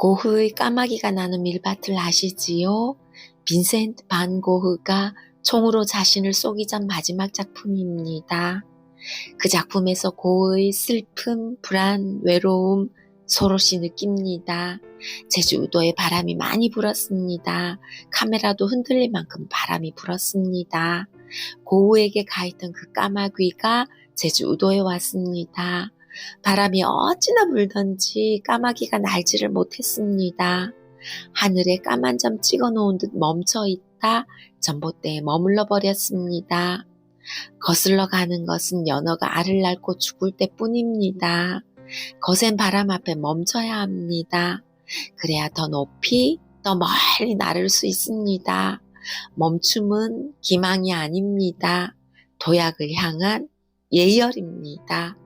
고흐의 까마귀가 나는 밀밭을 아시지요? 빈센트 반 고흐가 총으로 자신을 쏘기 전 마지막 작품입니다. 그 작품에서 고흐의 슬픔, 불안, 외로움, 소롯이 느낍니다. 제주도에 바람이 많이 불었습니다. 카메라도 흔들릴 만큼 바람이 불었습니다. 고흐에게 가있던 그 까마귀가 제주도에 왔습니다. 바람이 어찌나 불던지 까마귀가 날지를 못했습니다. 하늘에 까만 점 찍어 놓은 듯 멈춰 있다 전봇대에 머물러 버렸습니다. 거슬러 가는 것은 연어가 알을 낳고 죽을 때 뿐입니다. 거센 바람 앞에 멈춰야 합니다. 그래야 더 높이, 더 멀리 나를 수 있습니다. 멈춤은 기망이 아닙니다. 도약을 향한 예열입니다.